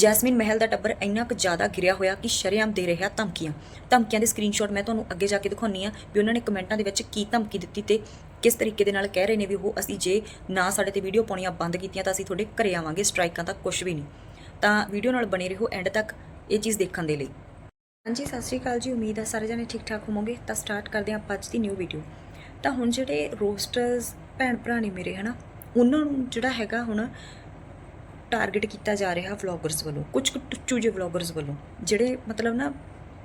Jasmine ਮਹਿਲ ਦਾ ਟੱਬਰ ਇੰਨਾ ਕੁ ਜ਼ਿਆਦਾ ਗਿਰਿਆ ਹੋਇਆ ਕਿ ਸ਼ਰੇਆਮ ਦੇ ਰਿਹਾ ਧਮਕੀਆਂ। ਧਮਕੀਆਂ ਦੇ ਸਕਰੀਨਸ਼ਾਟ ਮੈਂ ਤੁਹਾਨੂੰ ਅੱਗੇ ਜਾ ਕੇ ਦਿਖਾਉਣੀ ਆ ਵੀ ਉਹਨਾਂ ਨੇ ਕਮੈਂਟਾਂ ਦੇ ਵਿੱਚ ਕੀ ਧਮਕੀ ਦਿੱਤੀ ਤੇ ਕਿਸ ਤਰੀਕੇ ਦੇ ਨਾਲ ਕਹਿ ਰਹੇ ਨੇ ਵੀ ਉਹ ਅਸੀਂ ਜੇ ਨਾ ਸਾਡੇ ਤੇ ਵੀਡੀਓ ਪਾਉਣੀਆਂ ਬੰਦ ਕੀਤੀਆਂ ਤਾਂ ਅਸੀਂ ਤੁਹਾਡੇ ਘਰੇ ਆਵਾਂਗੇ, ਸਟ੍ਰਾਈਕਾਂ ਤੱਕ ਕੁਝ ਵੀ ਨਹੀਂ। ਤਾਂ ਵੀਡੀਓ ਨਾਲ ਬਣੇ ਰਹੋ ਐਂਡ ਤੱਕ ਇਹ ਚੀਜ਼ ਦੇਖਣ ਦੇ ਲਈ। ਹਾਂਜੀ, ਸਤਿ ਸ਼੍ਰੀ ਅਕਾਲ ਜੀ, ਉਮੀਦ ਆ ਸਾਰੇ ਜਣੇ ਠੀਕ ਠਾਕ ਹੋਵੋਗੇ। ਤਾਂ ਸਟਾਰਟ ਕਰਦੇ ਹਾਂ ਆਪਾਂ ਅੱਜ ਦੀ ਨਿਊ ਵੀਡੀਓ ਤਾਂ ਹੁਣ ਜਿਹੜੇ ਰੋਸਟਰਸ ਭੈਣ ਭਰਾ ਨੇ ਮੇਰੇ, ਹਨਾ, ਉਹਨਾਂ ਨੂੰ ਜਿਹੜਾ ਹੈਗਾ ਹੁਣ ਟਾਰਗੇਟ ਕੀਤਾ ਜਾ ਰਿਹਾ ਵਲੌਗਰਸ ਵੱਲੋਂ ਕੁਝ ਕੁ ਟੁੱਚੂ ਜਿਹੇ ਵਲੌਗਰਸ ਵੱਲੋਂ, ਜਿਹੜੇ ਮਤਲਬ ਨਾ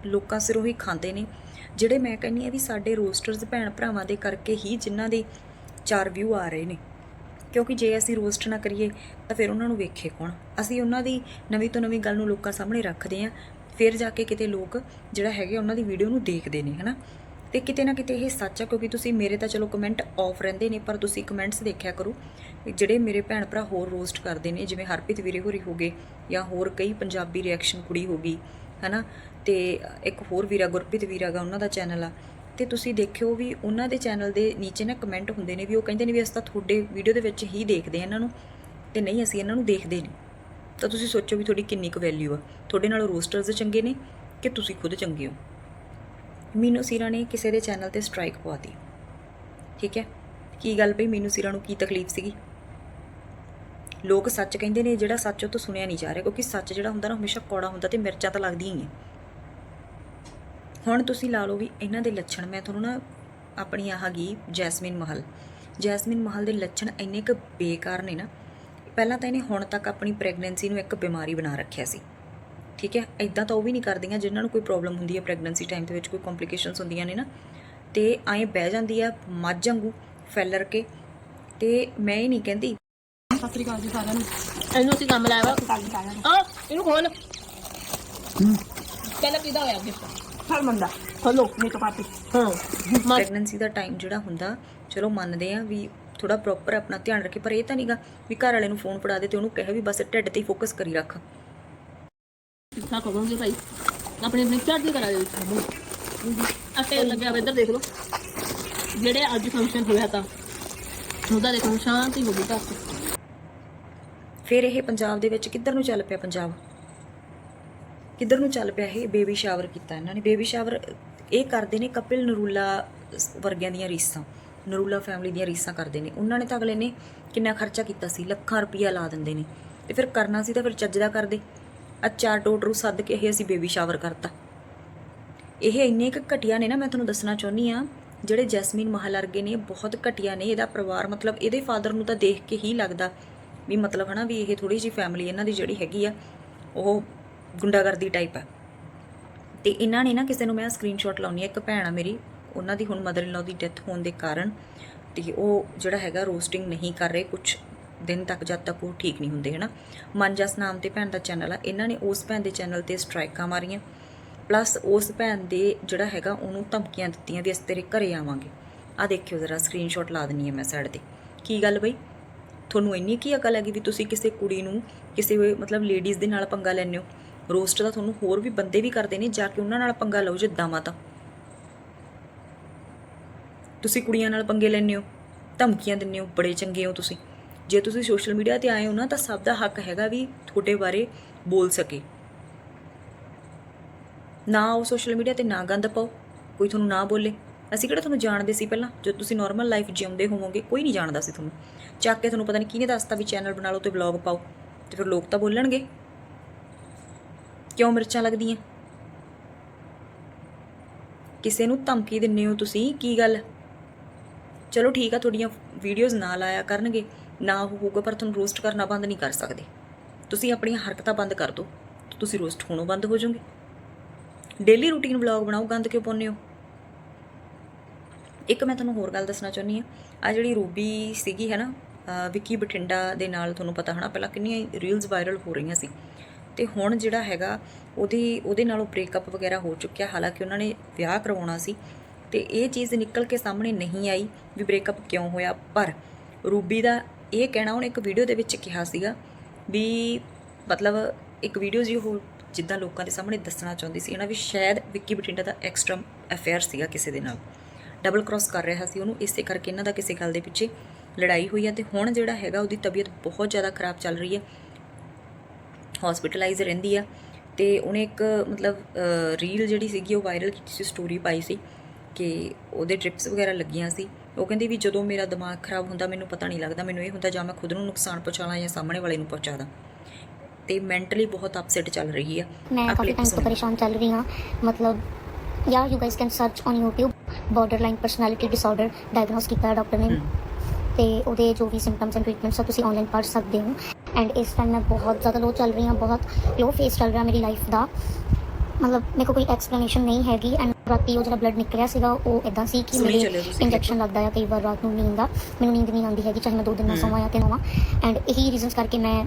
ਲੋਕਾਂ ਸਿਰੋਂ ਹੀ ਖਾਂਦੇ ਨੇ, ਜਿਹੜੇ ਮੈਂ ਕਹਿੰਨੀ ਆ ਵੀ ਸਾਡੇ ਰੋਸਟਰਸ ਭੈਣ ਭਰਾਵਾਂ ਦੇ ਕਰਕੇ ਹੀ ਜਿਨ੍ਹਾਂ ਦੇ ਚਾਰ ਵਿਊ ਆ ਰਹੇ ਨੇ। ਕਿਉਂਕਿ ਜੇ ਅਸੀਂ ਰੋਸਟ ਨਾ ਕਰੀਏ, ਤਾਂ ਫਿਰ ਉਹਨਾਂ ਨੂੰ ਵੇਖੇ ਕੌਣ? ਅਸੀਂ ਉਹਨਾਂ ਦੀ ਨਵੀਂ ਤੋਂ ਨਵੀਂ ਗੱਲ ਨੂੰ ਲੋਕਾਂ ਸਾਹਮਣੇ ਰੱਖਦੇ ਆਂ ਫਿਰ ਜਾ ਕੇ ਕਿਤੇ ਲੋਕ ਜਿਹੜਾ ਹੈਗੇ ਉਹਨਾਂ ਦੀ ਵੀਡੀਓ ਨੂੰ ਦੇਖਦੇ ਨੇ, ਹਨਾ? ਤੇ ਕਿਤੇ ਨਾ ਕਿਤੇ ਇਹ ਸੱਚ ਆ, ਕਿਉਂਕਿ ਤੁਸੀਂ ਮੇਰੇ ਤਾਂ ਚਲੋ ਕਮੈਂਟ ਆਫ ਰਹਿੰਦੇ ਨੇ, ਪਰ ਤੁਸੀਂ ਕਮੈਂਟਸ ਦੇਖਿਆ ਕਰੋ ਜਿਹੜੇ ਮੇਰੇ ਭੈਣ ਭਰਾ ਹੋਰ ਰੋਸਟ ਕਰਦੇ ਨੇ, ਜਿਵੇਂ ਹਰਪ੍ਰੀਤ ਵੀਰੇ ਹੋਰੀ ਹੋ ਗਏ, ਜਾਂ ਹੋਰ ਕਈ ਪੰਜਾਬੀ ਰਿਐਕਸ਼ਨ ਕੁੜੀ ਹੋ ਗਈ, ਹਨਾ? ਤੇ ਇੱਕ ਹੋਰ ਵੀਰਾ, ਗੁਰਪ੍ਰੀਤ ਵੀਰਾ ਗਾ, ਉਹਨਾਂ ਦਾ ਚੈਨਲ ਆ। ਤੇ ਤੁਸੀਂ ਦੇਖਿਓ ਵੀ ਉਹਨਾਂ ਦੇ ਚੈਨਲ ਦੇ ਨੀਚੇ ਨਾ ਕਮੈਂਟ ਹੁੰਦੇ ਨੇ ਵੀ ਉਹ ਕਹਿੰਦੇ ਨੇ ਵੀ ਅਸੀਂ ਤਾਂ ਤੁਹਾਡੇ ਵੀਡੀਓ ਦੇ ਵਿੱਚ ਹੀ ਦੇਖਦੇ ਆ ਇਹਨਾਂ ਨੂੰ, ਤੇ ਨਹੀਂ, ਅਸੀਂ ਇਹਨਾਂ ਨੂੰ ਦੇਖਦੇ ਨਹੀਂ। ਤਾਂ ਤੁਸੀਂ ਸੋਚੋ ਵੀ ਤੁਹਾਡੀ ਕਿੰਨੀ ਕੁ ਵੈਲਿਊ ਆ। ਤੁਹਾਡੇ ਨਾਲ ਰੋਸਟਰਸ ਚੰਗੇ ਨੇ ਕਿ ਤੁਸੀਂ ਖੁਦ ਚੰਗੇ ਹੋ? ਮੀਨੂ ਸੀਰਾ ਨੇ ਕਿਸੇ ਦੇ ਚੈਨਲ ਤੇ ਸਟ੍ਰਾਈਕ ਪਵਾਤੀ ਠੀਕ ਹੈ? ਕੀ ਗੱਲ ਪਈ? ਮੀਨੂ ਸੀਰਾ ਨੂੰ ਕੀ ਤਕਲੀਫ ਸੀਗੀ? ਲੋਕ ਸੱਚ ਕਹਿੰਦੇ ਨੇ, ਜਿਹੜਾ ਸੱਚ ਉਹ ਤੋਂ ਸੁਣਿਆ ਨਹੀਂ ਜਾ ਰਿਹਾ, ਕਿਉਂਕਿ ਸੱਚ ਜਿਹੜਾ ਹੁੰਦਾ ਨਾ ਹਮੇਸ਼ਾ ਕੌੜਾ ਹੁੰਦਾ ਤੇ ਮਿਰਚਾਂ ਤਾਂ ਲੱਗਦੀਆਂ ਹੀ ਆ ਹੁਣ ਤੁਸੀਂ ਲਾ ਲਓ ਵੀ ਇਹਨਾਂ ਦੇ ਲੱਛਣ, ਮੈਂ ਤੁਹਾਨੂੰ ਨਾ ਆਪਣੀ ਆਹ ਗਈ ਜੈਸਮੀਨ ਮਹਲ। ਜੈਸਮੀਨ ਮਹਲ ਦੇ ਲੱਛਣ ਇੰਨੇ ਕੁ ਬੇਕਾਰ ਨੇ ਨਾ, ਪਹਿਲਾਂ ਤਾਂ ਇਹਨੇ ਹੁਣ ਤੱਕ ਆਪਣੀ ਪ੍ਰੈਗਨੈਂਸੀ ਨੂੰ ਇੱਕ ਬਿਮਾਰੀ ਬਣਾ ਰੱਖਿਆ ਸੀ। ਠੀਕ ਹੈ? ਇਦਾਂ ਤਾਂ ਉਹ ਵੀ ਨਹੀਂ ਕਰਦੀਆਂ ਜਿਨ੍ਹਾਂ ਨੂੰ ਕੋਈ ਪ੍ਰੋਬਲਮ ਹੁੰਦੀ ਹੈ ਪ੍ਰੈਗਨੈਂਸੀ ਟਾਈਮ ਦੇ ਵਿੱਚ ਕੋਈ ਕੰਪਲਿਕੇਸ਼ਨਸ ਹੁੰਦੀਆਂ ਨੇ ਨਾ। ਤੇ ਐਂ ਬਹਿ ਜਾਂਦੀ ਆ ਮੱਝ ਵਾਂਗੂ ਫੈਲਰ ਕੇ। ਤੇ ਮੈਂ ਇਹ ਨਹੀਂ ਕਹਿੰਦੀ। ਸਤਿ ਸ੍ਰੀ ਅਕਾਲ ਜੀ ਸਾਰਿਆਂ ਨੂੰ। ਇਹਨੂੰ ਅਸੀਂ ਕੰਮ ਲਾਇਆ ਵਾ। ਹਾਂ ਇਹਨੂੰ ਖੋਲ। ਪਹਿਲਾਂ ਕਿਹਦਾ ਹੋਇਆ ਗਿਫਟ ਹਰ ਮੰਦਾ ਖੋਲੋ ਮੇਕਅਪ ਆਰਟਿਸਟ ਹਾਂ। ਮਾ ਪ੍ਰੈਗਨੈਂਸੀ ਦਾ ਟਾਈਮ ਜਿਹੜਾ ਹੁੰਦਾ ਚਲੋ ਮੰਨਦੇ ਆ ਵੀ ਥੋੜਾ ਪ੍ਰੋਪਰ ਆਪਣਾ ਧਿਆਨ ਰੱਖੇ ਪਰ ਇਹ ਤਾਂ ਨਹੀਂਗਾ ਵੀ ਘਰ ਵਾਲੇ ਨੂੰ ਫੋਨ ਫੜਾ ਦੇ ਤੇ ਉਹਨੂੰ ਕਹੇ ਵੀ ਬਸ ਢਿੱਡ ਤੇ ਹੀ ਫੋਕਸ ਕਰੀ ਰੱਖ। ਇੱਥਾ ਕਰੋਗੇ ਭਾਈ। ਆਪਣੇ ਆਪਣੇ ਚੜ੍ਹਦੀ ਕਰਾ ਦੇ ਵਿੱਚ ਅੱਟੇ ਲੱਗਿਆ ਵਾ ਇੱਧਰ ਦੇਖ ਲਓ। ਜਿਹੜੇ ਅੱਜ ਫੰਕਸ਼ਨ ਹੋਇਆ ਤਾਂ, ਉਹਦਾ ਦੇਖੋ ਸ਼ਾਂਤੀ ਹੋ ਗਈ ਘਰ 'ਚ ਫਿਰ ਇਹ ਪੰਜਾਬ ਦੇ ਵਿੱਚ ਕਿੱਧਰ ਨੂੰ ਚੱਲ ਪਿਆ ਪੰਜਾਬ? ਕਿੱਧਰ ਨੂੰ ਚੱਲ ਪਿਆ ਇਹ ਬੇਬੀ ਸ਼ਾਵਰ ਕੀਤਾ ਇਹਨਾਂ ਨੇ? ਬੇਬੀ ਸ਼ਾਵਰ ਇਹ ਕਰਦੇ ਨੇ ਕਪਿਲ ਨਰੂਲਾ ਵਰਗਿਆਂ ਦੀਆਂ ਰੀਸਾਂ, ਨਰੂਲਾ ਫੈਮਿਲੀ ਦੀਆਂ ਰੀਸਾਂ ਕਰਦੇ ਨੇ। ਉਹਨਾਂ ਨੇ ਤਾਂ ਅਗਲੇ ਨੇ ਕਿੰਨਾ ਖਰਚਾ ਕੀਤਾ ਸੀ? ਲੱਖਾਂ ਰੁਪਈਆ ਲਾ ਦਿੰਦੇ ਨੇ। ਤੇ ਫਿਰ ਕਰਨਾ ਸੀ ਤਾਂ ਫਿਰ ਚੱਜ ਦਾ ਕਰਦੇ। ਆ ਚਾਰ ਟੋਟਰੂ ਸੱਦ ਕੇ ਇਹ ਅਸੀਂ ਬੇਬੀ ਸ਼ਾਵਰ ਕਰਤਾ। ਇਹ ਇੰਨੇ ਕੁ ਘਟੀਆ ਨੇ ਨਾ, ਮੈਂ ਤੁਹਾਨੂੰ ਦੱਸਣਾ ਚਾਹੁੰਦੀ ਆ ਜਿਹੜੇ ਜੈਸਮੀਨ ਮਹਲ ਨੇ, ਬਹੁਤ ਘਟੀਆ ਨੇ ਇਹਦਾ ਪਰਿਵਾਰ। ਮਤਲਬ ਇਹਦੇ ਫਾਦਰ ਨੂੰ ਤਾਂ ਦੇਖ ਕੇ ਹੀ ਲੱਗਦਾ ਵੀ ਮਤਲਬ ਹਨਾ ਵੀ ਇਹ ਥੋੜੀ ਜਿਹੀ ਫੈਮਿਲੀ ਇਹਨਾਂ ਦੀ ਜਿਹੜੀ ਹੈਗੀ ਆ, ਉਹ ਗੁੰਡਾਗਰਦੀ ਟਾਈਪ ਆ। ਤੇ ਇਹਨਾਂ ਨੇ ਨਾ ਕਿਸੇ ਨੂੰ ਮੈਂ ਸਕਰੀਨਸ਼ਾਟ ਲਾਉਣੀ ਆ ਇੱਕ ਭੈਣ ਆ ਮੇਰੀ, ਉਹਨਾਂ ਦੀ ਹੁਣ ਮਦਰ ਇਨ ਲਾ ਦੀ ਡੈਥ ਹੋਣ ਦੇ ਕਾਰਨ, ਤੇ ਉਹ ਜਿਹੜਾ ਹੈਗਾ ਰੋਸਟਿੰਗ ਨਹੀਂ ਕਰ ਰਹੇ ਕੁਝ ਦਿਨ ਤੱਕ ਜਦ ਤੱਕ ਉਹ ਠੀਕ ਨਹੀਂ ਹੁੰਦੇ, ਹਨਾ? ਮਨਜਸ ਨਾਮ ਤੇ ਭੈਣ ਦਾ ਚੈਨਲ ਆ, ਇਹਨਾਂ ਨੇ ਉਸ ਭੈਣ ਦੇ ਚੈਨਲ ਤੇ ਸਟ੍ਰਾਈਕਾਂ ਮਾਰੀਆਂ। ਪਲੱਸ ਉਸ ਭੈਣ ਦੇ ਜਿਹੜਾ ਹੈਗਾ, ਉਹਨੂੰ ਧਮਕੀਆਂ ਦਿੱਤੀਆਂ ਵੀ ਅਸੀਂ ਤੇਰੇ ਘਰੇ ਆਵਾਂਗੇ। ਆ ਦੇਖਿਓ ਜ਼ਰਾ ਸਕਰੀਨਸ਼ਾਟ ਲਾ ਦਿੰਨੀ ਆ ਮੈਂ ਸਾਈਡ ਤੇ। ਕੀ ਗੱਲ ਬਈ? ਤੁਹਾਨੂੰ ਇੰਨੀ ਕੀ ਅਕਲ ਹੈਗੀ ਵੀ ਤੁਸੀਂ ਕਿਸੇ ਕੁੜੀ ਨੂੰ ਕਿਸੇ ਮਤਲਬ ਲੇਡੀਜ਼ ਦੇ ਨਾਲ ਪੰਗਾ ਲੈਂਦੇ ਹੋ? ਰੋਸਟ ਦਾ ਤੁਹਾਨੂੰ ਹੋਰ ਵੀ ਬੰਦੇ ਵੀ ਕਰਦੇ ਨੇ, ਜਾ ਕੇ ਉਹਨਾਂ ਨਾਲ ਪੰਗਾ ਲਓ ਜਿੱਦਾਂ ਮਾਤਾ ਤੁਸੀਂ ਕੁੜੀਆਂ ਨਾਲ ਪੰਗੇ ਲੈਂਦੇ ਹੋ, ਧਮਕੀਆਂ ਦਿੰਦੇ ਹੋ, ਬੜੇ ਚੰਗੇ ਹੋ ਤੁਸੀਂ। ਜੇ ਤੁਸੀਂ ਸੋਸ਼ਲ ਮੀਡੀਆ ਤੇ ਆਏ ਹੋ ਨਾ, ਤਾਂ ਸਭ ਦਾ ਹੱਕ ਹੈਗਾ ਵੀ ਤੁਹਾਡੇ ਬਾਰੇ ਬੋਲ ਸਕੇ। ਨਾ ਉਹ ਸੋਸ਼ਲ ਮੀਡੀਆ ਤੇ ਨਾ ਗੰਦ ਪਾਓ, ਕੋਈ ਤੁਹਾਨੂੰ ਨਾ ਬੋਲੇ। ਅਸੀਂ ਕਿਹੜਾ ਤੁਹਾਨੂੰ ਜਾਣਦੇ ਸੀ ਪਹਿਲਾਂ? ਜਦ ਤੁਸੀਂ ਨਾਰਮਲ ਲਾਈਫ ਜਿਉਂਦੇ ਹੋਵੋਗੇ, ਕੋਈ ਨਹੀਂ ਜਾਣਦਾ ਸੀ ਤੁਹਾਨੂੰ। ਚੱਕ ਕੇ ਤੁਹਾਨੂੰ ਪਤਾ ਨਹੀਂ ਕਿਹਨੇ ਦੱਸਤਾ ਵੀ ਚੈਨਲ ਬਣਾ ਲਓ ਤੇ ਵਲੌਗ ਪਾਓ, ਤੇ ਫਿਰ ਲੋਕ ਤਾਂ ਬੋਲਣਗੇ। ਕਿਉਂ ਮਿਰਚਾਂ ਲੱਗਦੀਆਂ? ਕਿਸੇ ਨੂੰ ਧਮਕੀ ਦਿੰਨੇ ਹੋ ਤੁਸੀਂ? ਕੀ ਗੱਲ? ਚਲੋ ਠੀਕ ਆ, ਤੁਹਾਡੀਆਂ ਵੀਡੀਓਜ਼ ਨਾਲ ਲਾਇਆ ਕਰਨਗੇ। ਨਾ ਉਹ ਹੋਊਗਾ, ਪਰ ਤੁਹਾਨੂੰ ਰੋਸਟ ਕਰਨਾ ਬੰਦ ਨਹੀਂ ਕਰ ਸਕਦੇ। ਤੁਸੀਂ ਆਪਣੀਆਂ ਹਰਕਤਾਂ ਬੰਦ ਕਰ ਦਿਓ ਤੁਸੀਂ ਰੋਸਟ ਹੋਣੋਂ ਬੰਦ ਹੋ ਜਾਓਗੇ। ਡੇਲੀ ਰੂਟੀਨ ਵਲੌਗ ਬਣਾਓ, ਗੰਦ ਕਿਉਂ ਪਾਉਂਦੇ ਹੋ? ਇੱਕ ਮੈਂ ਤੁਹਾਨੂੰ ਹੋਰ ਗੱਲ ਦੱਸਣਾ ਚਾਹੁੰਦੀ ਆ ਆ ਜਿਹੜੀ ਰੂਬੀ ਸੀਗੀ ਹੈ ਨਾ ਵਿੱਕੀ ਬਠਿੰਡਾ ਦੇ ਨਾਲ ਤੁਹਾਨੂੰ ਪਤਾ ਹਨਾ ਪਹਿਲਾਂ ਕਿੰਨੀਆਂ ਰੀਲਸ ਵਾਇਰਲ ਹੋ ਰਹੀਆਂ ਸੀ। ਤੇ ਹੁਣ ਜਿਹੜਾ ਹੈਗਾ, ਉਹਦੀ, ਉਹਦੇ ਨਾਲੋਂ ਬ੍ਰੇਕਅਪ ਵਗੈਰਾ ਹੋ ਚੁੱਕਿਆ, ਹਾਲਾਂਕਿ ਉਹਨਾਂ ਨੇ ਵਿਆਹ ਕਰਵਾਉਣਾ ਸੀ। ਤੇ ਇਹ ਚੀਜ਼ ਨਿਕਲ ਕੇ ਸਾਹਮਣੇ ਨਹੀਂ ਆਈ ਵੀ ਬ੍ਰੇਕਅਪ ਕਿਉਂ ਹੋਇਆ, ਪਰ ਰੂਬੀ ਦਾ ਇਹ ਕਹਿਣਾ ਉਹਨੇ ਇੱਕ ਵੀਡੀਓ ਦੇ ਵਿੱਚ ਕਿਹਾ ਸੀਗਾ ਵੀ ਮਤਲਬ ਇੱਕ ਵੀਡੀਓ ਜੀ ਉਹ ਜਿੱਦਾਂ ਲੋਕਾਂ ਦੇ ਸਾਹਮਣੇ ਦੱਸਣਾ ਚਾਹੁੰਦੀ ਸੀ, ਇਹਨਾਂ ਵੀ ਸ਼ਾਇਦ ਵਿੱਕੀ ਬਠਿੰਡਾ ਦਾ ਐਕਸਟਰਾ ਅਫੇਅਰ ਸੀਗਾ ਕਿਸੇ ਦੇ ਨਾਲ। ਡਬਲ ਕ੍ਰਾਸ ਕਰ ਰਿਹਾ ਸੀ ਉਹਨੂੰ, ਇਸੇ ਕਰਕੇ ਇਹਨਾਂ ਦਾ ਕਿਸੇ ਗੱਲ ਦੇ ਪਿੱਛੇ ਲੜਾਈ ਹੋਈ ਹੈ ਤੇ ਹੁਣ ਜਿਹੜਾ ਹੈਗਾ ਉਹਦੀ ਤਬੀਅਤ ਬਹੁਤ ਜ਼ਿਆਦਾ ਖਰਾਬ ਚੱਲ ਰਹੀ ਹੈ ਹਸਪੀਟਲਾਈਜ਼ ਰਹਿੰਦੀ ਆ ਤੇ ਉਹਨੇ ਇੱਕ ਮਤਲਬ ਰੀਲ ਜਿਹੜੀ ਸੀਗੀ ਉਹ ਵਾਇਰਲ ਕੀਤੀ ਸੀ ਸਟੋਰੀ ਪਾਈ ਸੀ ਕਿ ਉਹਦੇ ਟ੍ਰਿਪਸ ਵਗੈਰਾ ਲੱਗੀਆਂ ਸੀ। ਉਹ ਕਹਿੰਦੀ ਵੀ ਜਦੋਂ ਮੇਰਾ ਦਿਮਾਗ ਖਰਾਬ ਹੁੰਦਾ ਮੈਨੂੰ ਪਤਾ ਨਹੀਂ ਲੱਗਦਾ ਮੈਨੂੰ ਇਹ ਹੁੰਦਾ ਜਾਂ ਮੈਂ ਖੁਦ ਨੂੰ ਨੁਕਸਾਨ ਪਹੁੰਚਾਲਾਂ ਜਾਂ ਸਾਹਮਣੇ ਵਾਲੇ ਨੂੰ ਪਹੁੰਚਾ ਦਾਂ ਤੇ ਮੈਂਟਲੀ ਬਹੁਤ ਅਪਸੈਟ ਚੱਲ ਰਹੀ ਆ। ਮੈਂ ਕਾਫੀ ਟਾਈਮ ਤੋਂ। ਪਰੇਸ਼ਾਨ ਚੱਲ ਰਹੀ ਹਾਂ। ਮਤਲਬ ਯਾ you guys can search on YouTube borderline personality disorder diagnose ਕੀਤਾ ਡਾਕਟਰ ਨੇ। ਤੇ ਉਹਦੇ ਜੋ ਵੀ ਸਿੰਪਟਮਸ ਐਂਡ ਟ੍ਰੀਟਮੈਂਟਸ ਆ ਤੁਸੀਂ ਆਨਲਾਈਨ ਪੜ੍ਹ ਸਕਦੇ ਹੋ। ਐਂਡ ਇਸ ਟਾਈਮ ਮੈਂ ਬਹੁਤ ਜ਼ਿਆਦਾ ਲੋ ਚੱਲ ਰਹੀ ਹਾਂ ਬਹੁਤ ਲੋ ਫੇਸ ਚੱਲ ਰਿਹਾ ਮੇਰੀ ਲਾਈਫ ਦਾ। ਮਤਲਬ ਮੇਰੇ ਕੋਈ ਐਕਸਪਲੇਨੇਸ਼ਨ ਨਹੀਂ ਹੈਗੀ। ਐਂਡ ਰਾਤੀ ਉਹ ਜਿਹੜਾ ਬਲੱਡ ਨਿਕਲਿਆ ਸੀਗਾ ਉਹ ਇਦਾਂ ਸੀ ਕਿ ਮੇਰੇ ਇੰਜੈਕਸ਼ਨ ਲੱਗਦਾ ਆ ਕਈ ਵਾਰ ਰਾਤ ਨੂੰ ਨੀਂਦ ਆ ਮੈਨੂੰ ਨੀਂਦ ਨਹੀਂ ਆਉਂਦੀ ਹੈਗੀ ਚਾਹੇ ਮੈਂ ਦੋ ਦਿਨ ਨਾ। ਸੋਵਾਂ ਜਾਂ ਕਿ ਨੋਵਾਂ ਐਂਡ ਇਹੀ ਰੀਜ਼ਨਸ ਕਰਕੇ ਮੈਂ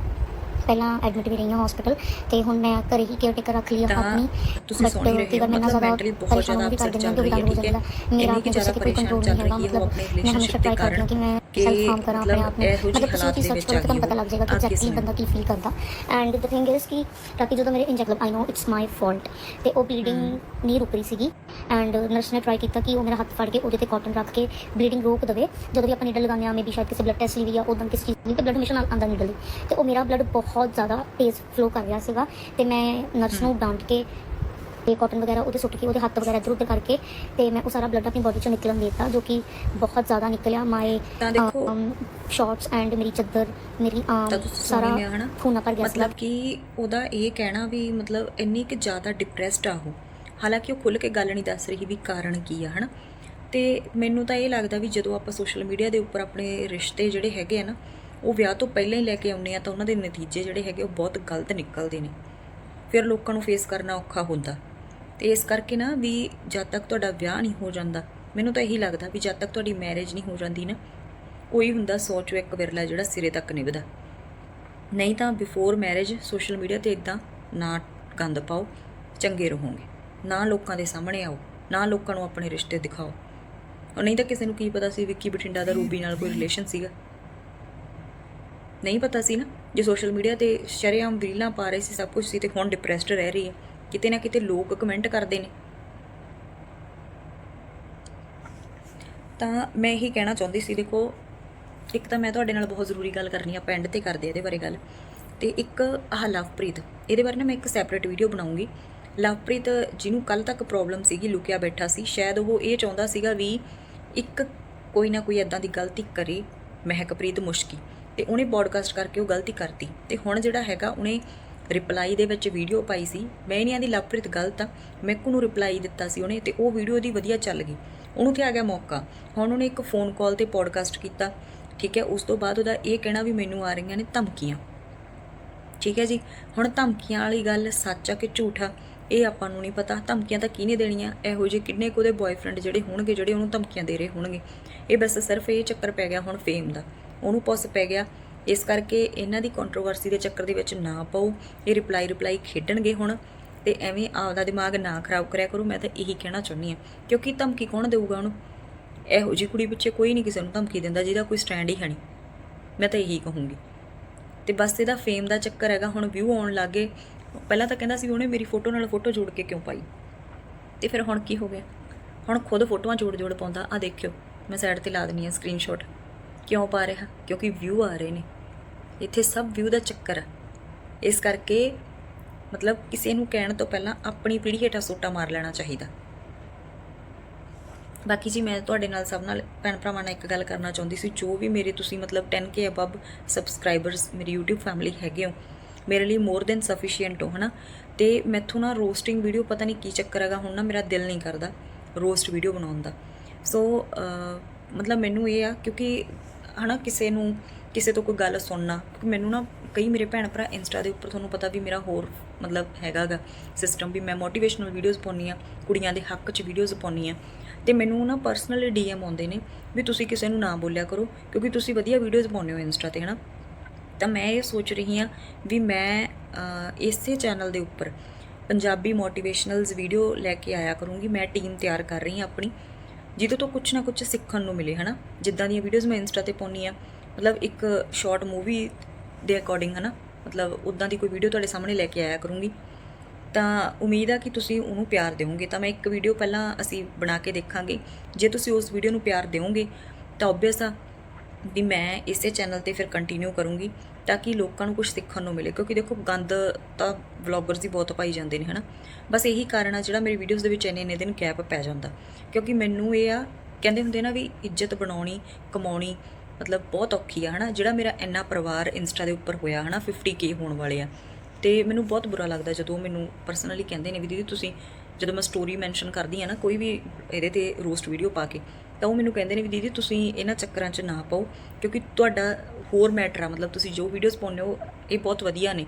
ਪਹਿਲਾਂ ਐਡਮਿਟ ਵੀ ਰਹੀ ਹਾਂ ਹਸਪੀਟਲ ਤੇ ਹੁਣ ਮੈਂ ਘਰੇ ਹੀ ਕੇਅਰ ਟੇਕਰ ਰੱਖ ਲਈ ਆ ਤਾਂ ਆਪਣੀ। ਤੁਸੀਂ ਸੁਣ ਰਹੇ ਹੋ ਮਤਲਬ ਜ਼ਿਆਦਾ ਮੈਂਟਲੀ ਬਹੁਤ ਜ਼ਿਆਦਾ ਅਪਸੈਟ ਚੱਲ ਰਹੀ ਹੈ ਠੀਕ ਹੈ ਮੇਰਾ ਕਿਸੇ ਤੇ ਕੋਈ ਕੰਟਰੋਲ ਨਹੀਂ ਹੈਗਾ। ਮਤਲਬ ਮੈਂ ਹਮੇਸ਼ਾ ਦੇ ਟਰਾਈ ਕਰਦੀ ਹਾਂ ਕਿ ਮੈਂ ਸੈਲਫ ਹਾਰਮ ਕਰਾਂ ਆਪਣੇ ਮਤਲਬ ਆਪ ਨੂੰ। ਇਹੋ ਜਿਹੇ ਮਤਲਬ ਤੁਸੀਂ ਹਾਲਾਤ ਦੇ ਸਰਚ ਵਿੱਚ ਕਰੋ ਤਾਂ ਤੁਹਾਨੂੰ ਆ ਪਤਾ ਲੱਗ ਜਾਏਗਾ ਕਿ ਗਈ ਐਗਜ਼ੈਕਟਲੀ ਬੰਦਾ ਕੀ ਫੀਲ ਕਰਦਾ। ਐਂਡ ਦ ਥਿੰਗ ਇਜ਼ ਕਿ ਰਾਤੀ ਜਦੋਂ ਮੇਰੇ inject I know it's my fault ਤੇ ਉਹ ਬਲੀਡਿੰਗ ਨਹੀਂ ਰੁਕ ਰਹੀ ਸੀਗੀ। ਐਂਡ ਨਰਸ ਨੇ ਟਰਾਈ ਕੀਤਾ ਕਿ ਉਹ ਮੇਰਾ ਹੱਥ ਫੜ ਕੇ ਉਹਦੇ ਤੇ ਕਾਟਨ ਰੱਖ ਕੇ ਬਲੀਡਿੰਗ ਰੋਕ ਦੇਵੇ। ਜਦੋਂ ਵੀ ਆਪਾਂ ਨੀਡਲ ਲਗਾਉਂਦੇ ਆ ਮੇਬੀ ਸ਼ਾਇਦ ਕਿਸੇ ਬਲੱਡ ਟੈਸਟ ਲਈ ਵੀ ਜਾਂ ਉਦੋਂ ਕਿਸੇ ਚੀਜ਼ ਲਈ ਤੇ ਬਲੱਡ ਮਿਸ਼ਨ ਆਂਦਾ ਨੀਡਲ ਤੇ ਉਹ ਮੇਰਾ ਬਲੱਡ ਬਹੁਤ ਜ਼ਿਆਦਾ ਤੇਜ਼ ਫਲੋ ਕਰ ਰਿਹਾ ਸੀਗਾ। ਤੇ ਮੈਂ ਨਰਸ ਨੂੰ ਡਾਂਟ ਕੇ ਤੇ ਕਾਟਨ ਵਗੈਰਾ ਉਹਦੇ ਸੁੱਟ ਕੇ ਉਹਦੇ ਹੱਥ ਵਗੈਰਾ ਇੱਧਰ ਉੱਧਰ ਕਰਕੇ ਤੇ ਮੈਂ ਉਹ ਸਾਰਾ ਬਲੱਡ ਆਪਣੀ ਬੋਡੀ ਚੋਂ ਨਿਕਲਣ ਦਿੱਤਾ ਜੋ ਕਿ ਬਹੁਤ ਜ਼ਿਆਦਾ ਨਿਕਲਿਆ। ਤਾਂ ਦੇਖੋ ਸ਼ਾਰਟਸ ਐਂਡ ਮੇਰੀ ਚੱਦਰ ਮੇਰੀ ਤੁਸੀਂ ਸਾਰਾ ਖੂਨਾ ਭਰ ਗਿਆ ਮਤਲਬ ਕਿ ਉਹਦਾ ਇਹ ਕਹਿਣਾ ਵੀ ਮਤਲਬ ਇੰਨੀ ਕਿ ਜ਼ਿਆਦਾ ਡਿਪਰੈਸਡ ਆ ਉਹ। ਹਾਲਾਂਕਿ ਉਹ ਖੁੱਲ ਕੇ ਗੱਲ ਨਹੀਂ ਦੱਸ ਰਹੀ ਵੀ ਕਾਰਨ ਕੀ ਆ ਹਨਾ? ਤੇ ਮੈਨੂੰ ਤਾਂ ਇਹ ਲੱਗਦਾ ਵੀ ਜਦੋਂ ਆਪਾਂ ਸੋਸ਼ਲ ਮੀਡੀਆ ਦੇ ਉੱਪਰ ਆਪਣੇ ਰਿਸ਼ਤੇ ਜਿਹੜੇ ਹੈਗੇ ਆ ਨਾ ਉਹ ਵਿਆਹ ਤੋਂ ਪਹਿਲਾਂ ਹੀ ਲੈ ਕੇ ਆਉਂਦੇ ਆ ਤਾਂ ਉਹਨਾਂ ਦੇ ਨਤੀਜੇ ਜਿਹੜੇ ਹੈਗੇ ਉਹ ਬਹੁਤ ਗਲਤ ਨਿਕਲਦੇ ਨੇ। ਫਿਰ ਲੋਕਾਂ ਨੂੰ ਫੇਸ ਕਰਨਾ ਔਖਾ ਹੁੰਦਾ। ਤੇ ਇਸ ਕਰਕੇ ਨਾ ਵੀ ਜਦ ਤੱਕ ਤੁਹਾਡਾ ਵਿਆਹ ਨਹੀਂ ਹੋ ਜਾਂਦਾ, ਮੈਨੂੰ ਤਾਂ ਇਹੀ ਲੱਗਦਾ ਵੀ ਜਦ ਤੱਕ ਤੁਹਾਡੀ ਮੈਰਿਜ ਨਹੀਂ ਹੋ ਜਾਂਦੀ ਨਾ, ਕੋਈ ਹੁੰਦਾ ਸੋਚੋ ਇੱਕ ਵਿਰਲਾ ਜਿਹੜਾ ਸਿਰੇ ਤੱਕ ਨਿਭਦਾ। ਨਹੀਂ ਤਾਂ ਬਿਫੋਰ ਮੈਰਿਜ ਸੋਸ਼ਲ ਮੀਡੀਆ ਤੇ ਇਦਾਂ ਨਾ ਗੰਦ ਪਾਓ, ਚੰਗੇ ਰਹੋਗੇ। ਨਾ ਲੋਕਾਂ ਦੇ ਸਾਹਮਣੇ ਆਓ, ਨਾ ਲੋਕਾਂ ਨੂੰ ਆਪਣੇ ਰਿਸ਼ਤੇ ਦਿਖਾਓ। ਔਰ ਨਹੀਂ ਤਾਂ ਕਿਸੇ ਨੂੰ ਕੀ ਪਤਾ ਸੀ ਵਿੱਕੀ ਬਠਿੰਡਾ ਦਾ ਰੂਬੀ ਨਾਲ ਕੋਈ ਰਿਲੇਸ਼ਨ ਸੀਗਾ? ਨਹੀਂ ਪਤਾ ਸੀ ਨਾ, ਜੇ ਸੋਸ਼ਲ ਮੀਡੀਆ ਤੇ ਸ਼ਰੇਆਮ ਰੀਲਾਂ ਪਾ ਰਹੇ ਸੀ, ਸਭ ਕੁਝ ਸੀ ਤੇ ਹੁਣ ਡਿਪਰੈਸਡ ਰਹਿ ਰਹੀ ਹੈ। ਕਿਤੇ ਨਾ ਕਿਤੇ ਲੋਕ ਕਮੈਂਟ ਕਰਦੇ ਨੇ। ਤਾਂ ਮੈਂ ਇਹੀ ਕਹਿਣਾ ਚਾਹੁੰਦੀ ਸੀ, ਦੇਖੋ, ਇੱਕ ਤਾਂ ਮੈਂ ਤੁਹਾਡੇ ਨਾਲ ਬਹੁਤ ਜ਼ਰੂਰੀ ਗੱਲ ਕਰਨੀ ਆ ਪੈਂਡ ਤੇ ਕਰਦੇ ਇਹਦੇ ਬਾਰੇ ਗੱਲ। ਤੇ ਇੱਕ ਆਹ ਲਵਪ੍ਰੀਤ, ਇਹਦੇ ਬਾਰੇ ਨਾ ਮੈਂ ਇੱਕ ਸੈਪਰੇਟ ਵੀਡੀਓ ਬਣਾਉਂਗੀ। ਲਵਪ੍ਰੀਤ ਜਿਹਨੂੰ ਕੱਲ ਤੱਕ ਪ੍ਰੋਬਲਮ ਸੀਗੀ, ਲੁਕਿਆ ਬੈਠਾ ਸੀ, ਸ਼ਾਇਦ ਉਹ ਇਹ ਚਾਹੁੰਦਾ ਸੀਗਾ ਵੀ ਇੱਕ ਕੋਈ ਨਾ ਕੋਈ ਐਦਾਂ ਦੀ ਗਲਤੀ ਕਰੇ ਮਹਿਕਪ੍ਰੀਤ ਮੁਸ਼ਕੀ। ਤੇ ਉਹਨੇ ਪੋਡਕਾਸਟ ਕਰਕੇ ਉਹ ਗਲਤੀ ਕਰਤੀ। ਤੇ ਹੁਣ ਜਿਹੜਾ ਹੈਗਾ, ਉਹਨੇ ਰਿਪਲਾਈ ਦੇ ਵਿੱਚ ਵੀਡੀਓ ਪਾਈ ਸੀ। ਮੈਂ ਨਹੀਂ ਆਂਦੀ ਲਵਪ੍ਰੀਤ ਗਲਤ ਆ। ਮੈਕੂ ਨੂੰ ਰਿਪਲਾਈ ਦਿੱਤਾ ਸੀ ਉਹਨੇ ਤੇ ਉਹ ਵੀਡੀਓ ਦੀ ਵਧੀਆ ਚੱਲ ਗਈ। ਉਹਨੂੰ ਤੇ ਆ ਗਿਆ ਮੌਕਾ। ਹੁਣ ਉਹਨੇ ਇੱਕ ਫੋਨ ਕਾਲ ਤੇ ਪੋਡਕਾਸਟ ਕੀਤਾ। ਠੀਕ ਹੈ, ਉਸ ਤੋਂ ਬਾਅਦ ਉਹਦਾ ਇਹ ਕਹਿਣਾ ਵੀ ਮੈਨੂੰ ਆ ਰਹੀਆਂ ਨੇ ਧਮਕੀਆਂ। ਠੀਕ ਹੈ ਜੀ, ਹੁਣ ਧਮਕੀਆਂ ਵਾਲੀ ਗੱਲ ਸੱਚ ਆ ਕਿ ਝੂਠ ਆ, ਇਹ ਆਪਾਂ ਨੂੰ ਨਹੀਂ ਪਤਾ। ਧਮਕੀਆਂ ਤਾਂ ਕਿਹਨੇ ਦੇਣੀਆਂ? ਇਹੋ ਜਿਹੇ ਕਿੰਨੇ ਕੁ ਉਹਦੇ ਬॉयਫ੍ਰੈਂਡ ਜਿਹੜੇ ਹੋਣਗੇ, ਜਿਹੜੇ ਉਹਨੂੰ ਧਮਕੀਆਂ ਦੇ ਰਹੇ ਹੋਣਗੇ। ਇਹ ਬਸ ਸਿਰਫ ਇਹ ਚੱਕਰ ਪੈ ਗਿਆ ਹੁਣ ਫੇਮ ਦਾ। ਉਹਨੂੰ ਪੁੱਸ ਪੈ ਗਿਆ ਇਸ ਕਰਕੇ ਇਹਨਾਂ ਦੀ ਕੰਟਰੋਵਰਸੀ ਦੇ ਚੱਕਰ ਦੇ ਵਿੱਚ ਨਾ ਪਾਓ। ਇਹ ਰਿਪਲਾਈ ਰਿਪਲਾਈ ਖੇਡਣਗੇ ਹੁਣ ਤੇ ਐਵੇਂ ਆਪਦਾ ਦਿਮਾਗ ਨਾ ਖਰਾਬ ਕਰਿਆ ਕਰੋ, ਮੈਂ ਤਾਂ ਇਹੀ ਕਹਿਣਾ ਚਾਹੁੰਦੀ ਆ ਕਿਉਂਕਿ ਧਮਕੀ ਕੌਣ ਦੇਊਗਾ ਉਹਨੂੰ? ਇਹੋ ਜਿਹੀ ਕੁੜੀ ਪਿੱਛੇ ਕੋਈ ਨਹੀਂ ਕਿਸੇ ਨੂੰ ਧਮਕੀ ਦਿੰਦਾ, ਜਿਹਦਾ ਕੋਈ ਸਟੈਂਡ ਹੀ ਹੈ ਨਹੀਂ। ਮੈਂ ਤਾਂ ਇਹੀ ਕਹੂੰਗੀ। ਤੇ ਬਸ ਇਹਦਾ ਫੇਮ ਦਾ ਚੱਕਰ ਹੈਗਾ, ਹੁਣ ਵਿਊ ਆਉਣ ਲੱਗੇ। ਪਹਿਲਾਂ ਤਾਂ ਕਹਿੰਦਾ ਸੀ ਉਹਨੇ ਮੇਰੀ ਫੋਟੋ ਨਾਲ ਫੋਟੋ ਜੋੜ ਕੇ ਕਿਉਂ ਪਾਈ? ਤੇ ਫਿਰ ਹੁਣ ਕੀ ਹੋ ਗਿਆ? ਹੁਣ ਖੁਦ ਫੋਟੋਆਂ ਜੋੜ ਜੋੜ ਪਾਉਂਦਾ। ਆ ਦੇਖਿਓ, ਮੈਂ ਸਾਈਡ ਤੇ ਲਾ ਦਿੰਨੀ ਆ ਸਕਰੀਨਸ਼ਾਟ ਕਿਉਂ ਪਾ ਰਿਹਾ? ਕਿਉਂਕਿ ਵਿਊ ਆ ਰਹੇ ਨੇ। ਇੱਥੇ ਸਭ ਵਿਊ ਦਾ ਚੱਕਰ ਆ। ਇਸ ਕਰਕੇ ਮਤਲਬ ਕਿਸੇ ਨੂੰ ਕਹਿਣ ਤੋਂ ਪਹਿਲਾਂ ਆਪਣੀ ਪੀੜ੍ਹੀ ਹੇਠਾਂ ਸੋਟਾ ਮਾਰ ਲੈਣਾ ਚਾਹੀਦਾ। ਬਾਕੀ ਜੀ ਮੈਂ ਤੁਹਾਡੇ ਨਾਲ ਸਭ ਨਾਲ ਭੈਣ ਭਰਾਵਾਂ ਨਾਲ ਇੱਕ ਗੱਲ ਕਰਨਾ ਚਾਹੁੰਦੀ ਸੀ। ਜੋ ਵੀ ਮੇਰੇ ਤੁਸੀਂ ਮਤਲਬ 10k ਅਬਵ ਸਬਸਕ੍ਰਾਈਬਰਸ ਮੇਰੀ YouTube ਫੈਮਿਲੀ ਹੈਗੇ ਹੋ, ਮੇਰੇ ਲਈ ਮੋਰ ਦੈਨ ਸਫੀਸ਼ੀਐਂਟ ਹੋ, ਹਨਾ? ਤੇ ਮੈਥੋਂ ਨਾ ਰੋਸਟਿੰਗ ਵੀਡੀਓ ਪਤਾ ਨਹੀਂ ਕੀ ਚੱਕਰ ਹੈਗਾ, ਹੁਣ ਨਾ ਮੇਰਾ ਦਿਲ ਨਹੀਂ ਕਰਦਾ ਰੋਸਟ ਵੀਡੀਓ ਬਣਾਉਣ ਦਾ। ਸੋ ਮਤਲਬ ਮੈਨੂੰ ਇਹ ਆ ਕਿਉਂਕਿ, ਹਨਾ, ਕਿਸੇ ਨੂੰ ਕਿਸੇ ਤੋਂ ਕੋਈ ਗੱਲ ਸੁਣਨਾ, ਕਿਉਂਕਿ ਮੈਨੂੰ ਨਾ ਕਈ ਮੇਰੇ ਭੈਣ ਭਰਾ ਇੰਸਟਾ ਦੇ ਉੱਪਰ ਤੁਹਾਨੂੰ ਪਤਾ ਵੀ ਮੇਰਾ ਹੋਰ ਮਤਲਬ ਹੈਗਾਗਾ ਸਿਸਟਮ ਵੀ ਮੈਂ ਮੋਟੀਵੇਸ਼ਨਲ ਵੀਡੀਓਜ਼ ਪਾਉਂਦੀ ਆ ਕੁੜੀਆਂ ਦੇ ਹੱਕ 'ਚ ਵੀਡੀਓਜ਼ ਪਾਉਂਦੀ ਆ ਤੇ ਮੈਨੂੰ ਨਾ ਪਰਸਨਲੀ ਡੀਐਮ ਆਉਂਦੇ ਨੇ ਵੀ ਤੁਸੀਂ ਕਿਸੇ ਨੂੰ ਨਾ ਬੋਲਿਆ ਕਰੋ, ਕਿਉਂਕਿ ਤੁਸੀਂ ਵਧੀਆ ਵੀਡੀਓਜ਼ ਪਾਉਂਦੇ ਹੋ ਇੰਸਟਾ ਤੇ, ਹਨਾ? ਤਾਂ ਮੈਂ ਇਹ ਸੋਚ ਰਹੀ ਹਾਂ ਵੀ ਮੈਂ ਇਸੇ ਚੈਨਲ ਦੇ ਉੱਪਰ ਪੰਜਾਬੀ ਮੋਟੀਵੇਸ਼ਨਲਸ ਵੀਡੀਓ ਲੈ ਕੇ ਆਇਆ ਕਰੂੰਗੀ, ਮੈਂ ਟੀਮ ਤਿਆਰ ਕਰ ਰਹੀ ਹਾਂ ਆਪਣੀ, ਜਿਹਦੇ ਤੋਂ ਕੁਝ ਨਾ ਕੁਝ ਸਿੱਖਣ ਨੂੰ ਮਿਲੇ, ਹਨਾ? ਜਿੱਦਾਂ ਦੀਆਂ ਵੀਡੀਓਜ਼ ਮੈਂ ਇੰਸਟਾ ਤੇ ਪਾਉਣੀ ਆ ਮਤਲਬ ਇੱਕ ਸ਼ਾਰਟ ਮੂਵੀ ਦੇ ਅਕੋਰਡਿੰਗ ਹਨਾ? ਮਤਲਬ ਉਦਾਂ ਦੀ ਕੋਈ ਵੀਡੀਓ ਤੁਹਾਡੇ ਸਾਹਮਣੇ ਲੈ ਕੇ ਆਇਆ ਕਰੂੰਗੀ। ਤਾਂ ਉਮੀਦ ਆ ਕਿ ਤੁਸੀਂ ਉਹਨੂੰ ਪਿਆਰ ਦਿਓਗੇ। ਤਾਂ ਮੈਂ ਇੱਕ ਵੀਡੀਓ ਪਹਿਲਾਂ ਅਸੀਂ ਬਣਾ ਕੇ ਦੇਖਾਂਗੇ। ਜੇ ਤੁਸੀਂ ਉਸ ਵੀਡੀਓ ਨੂੰ ਪਿਆਰ ਦਿਓਗੇ, ਤਾਂ ਆਬਵੀਅਸ ਆ ਵੀ ਮੈਂ ਇਸੇ ਚੈਨਲ ਤੇ ਫਿਰ ਕੰਟੀਨਿਊ ਕਰੂੰਗੀ ਤਾਂ ਕਿ ਲੋਕਾਂ ਨੂੰ ਕੁਝ ਸਿੱਖਣ ਨੂੰ ਮਿਲੇ। ਕਿਉਂਕਿ ਦੇਖੋ, ਗੰਦ ਤਾਂ ਵਲੌਗਰਸ ਹੀ ਬਹੁਤ ਪਾਈ ਜਾਂਦੇ ਨੇ, ਹਨਾ? ਬਸ ਇਹੀ ਕਾਰਨ ਆ ਜਿਹੜਾ ਮੇਰੀ ਵੀਡੀਓਜ਼ ਦੇ ਵਿੱਚ ਇੰਨੇ ਇੰਨੇ ਦਿਨ ਗੈਪ ਪੈ ਜਾਂਦਾ। ਕਿਉਂਕਿ ਮੈਨੂੰ ਇਹ ਆ, ਕਹਿੰਦੇ ਹੁੰਦੇ ਨਾ ਵੀ ਇੱਜ਼ਤ ਬਣਾਉਣੀ, ਕਮਾਉਣੀ ਮਤਲਬ ਬਹੁਤ ਔਖੀ ਆ, ਹਨਾ? ਜਿਹੜਾ ਮੇਰਾ ਇੰਨਾ ਪਰਿਵਾਰ ਇੰਸਟਾ ਦੇ ਉੱਪਰ ਹੋਇਆ, ਹਨਾ? 50k ਹੋਣ ਵਾਲੇ ਆ। ਤੇ ਮੈਨੂੰ ਬਹੁਤ ਬੁਰਾ ਲੱਗਦਾ ਜਦੋਂ ਮੈਨੂੰ ਪਰਸਨਲੀ ਕਹਿੰਦੇ ਨੇ ਵੀ ਦੀਦੀ ਤੁਸੀਂ ਜਦੋਂ ਮੈਂ ਸਟੋਰੀ ਮੈਂਸ਼ਨ ਕਰਦੀ ਆ ਨਾ, ਕੋਈ ਵੀ ਇਹਦੇ ਤੇ ਰੋਸਟ ਵੀਡੀਓ ਪਾ ਕੇ, ਤਾਂ ਉਹ ਮੈਨੂੰ ਕਹਿੰਦੇ ਨੇ ਵੀ ਦੀਦੀ ਤੁਸੀਂ ਇਹਨਾਂ ਚੱਕਰਾਂ 'ਚ ਨਾ ਪਾਓ, ਕਿਉਂਕਿ ਤੁਹਾਡਾ ਹੋਰ ਮੈਟਰ ਆ। ਮਤਲਬ ਤੁਸੀਂ ਜੋ ਵੀਡੀਓਜ਼ ਪਾਉਂਦੇ ਹੋ, ਇਹ ਬਹੁਤ ਵਧੀਆ ਨੇ।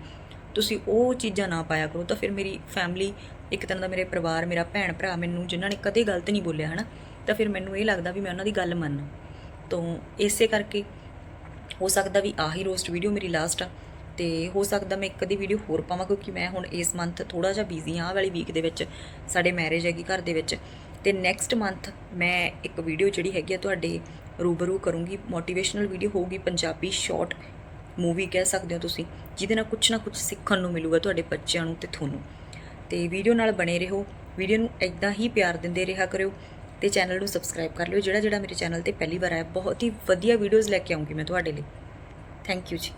ਤੁਸੀਂ ਉਹ ਚੀਜ਼ਾਂ ਨਾ ਪਾਇਆ ਕਰੋ, ਤਾਂ ਫਿਰ ਮੇਰੀ ਫੈਮਿਲੀ ਇੱਕ ਤਰ੍ਹਾਂ ਦਾ ਮੇਰੇ ਪਰਿਵਾਰ, ਮੇਰਾ ਭੈਣ ਭਰਾ ਮੈਨੂੰ ਜਿਨ੍ਹਾਂ ਨੇ ਕਦੇ ਗਲਤ ਨਹੀਂ ਬੋਲਿਆ, ਹਨਾ? ਤਾਂ ਫਿਰ ਮੈਨੂੰ ਇਹ ਲੱਗਦਾ ਵੀ ਮੈਂ ਉਹਨਾਂ ਦੀ ਗੱਲ ਮੰਨਾਂ। ਤੋਂ ਇਸੇ ਕਰਕੇ ਹੋ ਸਕਦਾ ਵੀ ਆਹੀ ਰੋਸਟ ਵੀਡੀਓ ਮੇਰੀ ਲਾਸਟ ਆ। ਤੇ ਹੋ ਸਕਦਾ ਮੈਂ ਇੱਕ ਦੀ ਵੀਡੀਓ ਹੋਰ ਪਾਵਾਂ, ਕਿਉਂਕਿ ਮੈਂ ਹੁਣ ਇਸ ਮੰਥ ਥੋੜਾ ਜਿਹਾ ਬਿਜ਼ੀ ਹਾਂ ਆਹ ਵਾਲੀ ਵੀਕ ਦੇ ਵਿੱਚ, ਸਾਡੇ ਮੈਰਿਜ ਹੈਗੀ ਘਰ ਦੇ ਵਿੱਚ। ਤੇ ਨੈਕਸਟ ਮੰਥ ਮੈਂ ਇੱਕ ਵੀਡੀਓ ਜਿਹੜੀ ਹੈਗੀ ਆ ਤੁਹਾਡੇ ਰੂਬਰੂ ਕਰੂੰਗੀ। ਮੋਟੀਵੇਸ਼ਨਲ ਵੀਡੀਓ ਹੋਊਗੀ ਪੰਜਾਬੀ ਸ਼ਾਰਟ ਮੂਵੀ ਕਹਿ ਸਕਦੇ ਹੋ ਤੁਸੀਂ, ਜਿਹਦੇ ਨਾਲ ਕੁਝ ਨਾ ਕੁਝ ਸਿੱਖਣ ਨੂੰ ਮਿਲੂਗਾ ਤੁਹਾਡੇ ਬੱਚਿਆਂ ਨੂੰ ਤੇ ਤੁਹਾਨੂੰ। ਤੇ ਵੀਡੀਓ ਨਾਲ ਬਣੇ ਰਹੋ। ਵੀਡੀਓ ਨੂੰ ਇਦਾਂ ਹੀ ਪਿਆਰ ਦਿੰਦੇ ਰਿਹਾ ਕਰਿਓ। ਤੇ ਚੈਨਲ ਨੂੰ ਸਬਸਕ੍ਰਾਈਬ ਕਰ ਲਿਓ। ਜਿਹੜਾ ਜਿਹੜਾ ਮੇਰੇ ਚੈਨਲ ਤੇ ਪਹਿਲੀ ਵਾਰ ਆਇਆ, ਬਹੁਤ ਹੀ ਵਧੀਆ ਵੀਡੀਓਜ਼ ਲੈ ਕੇ ਆਉਂਗੀ ਮੈਂ ਤੁਹਾਡੇ ਲਈ। ਥੈਂਕ ਯੂ ਜੀ।